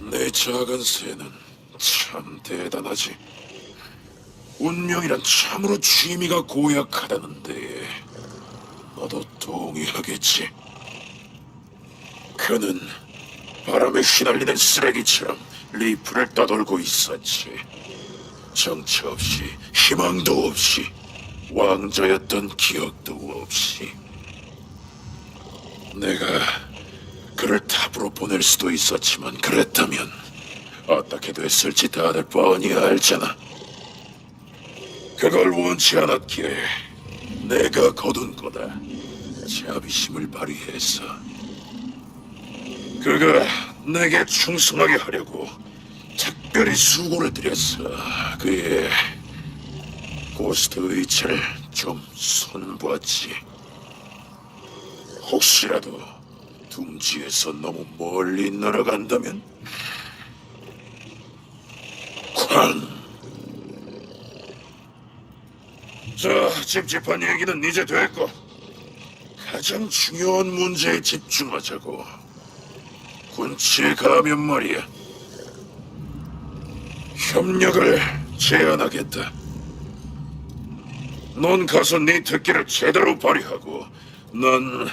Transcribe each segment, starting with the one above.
내 작은 새는 참 대단하지. 운명이란 참으로 취미가 고약하다는데 너도 동의하겠지. 그는 바람에 휘날리는 쓰레기처럼 리프를 떠돌고 있었지. 정처 없이 희망도 없이 왕자였던 기억도 없이 내가 그를 탑으로 보낼 수도 있었지만 그랬다면 어떻게 됐을지 다들 뻔히 알잖아. 그걸 원치 않았기에 내가 거둔 거다. 자비심을 발휘해서 그가 내게 충성하게 하려고 특별히 수고를 들였어. 그의 고스트 의체를 좀 손보았지. 혹시라도 둥지에서 너무 멀리 날아간다면 쾅. 자, 찝찝한 얘기는 이제 됐고 가장 중요한 문제에 집중하자고. 군치에 가면 말이야. 협력을 제안하겠다. 넌 가서 네 특기를 제대로 발휘하고 난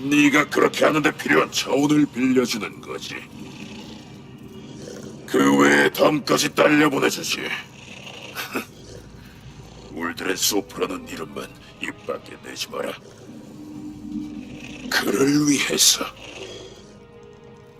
네가 그렇게 하는데 필요한 자원을 빌려주는 거지. 그 외에 담까지 딸려 보내주지. 울드렌 소프라는 이름만 입 밖에 내지 마라. 그를 위해서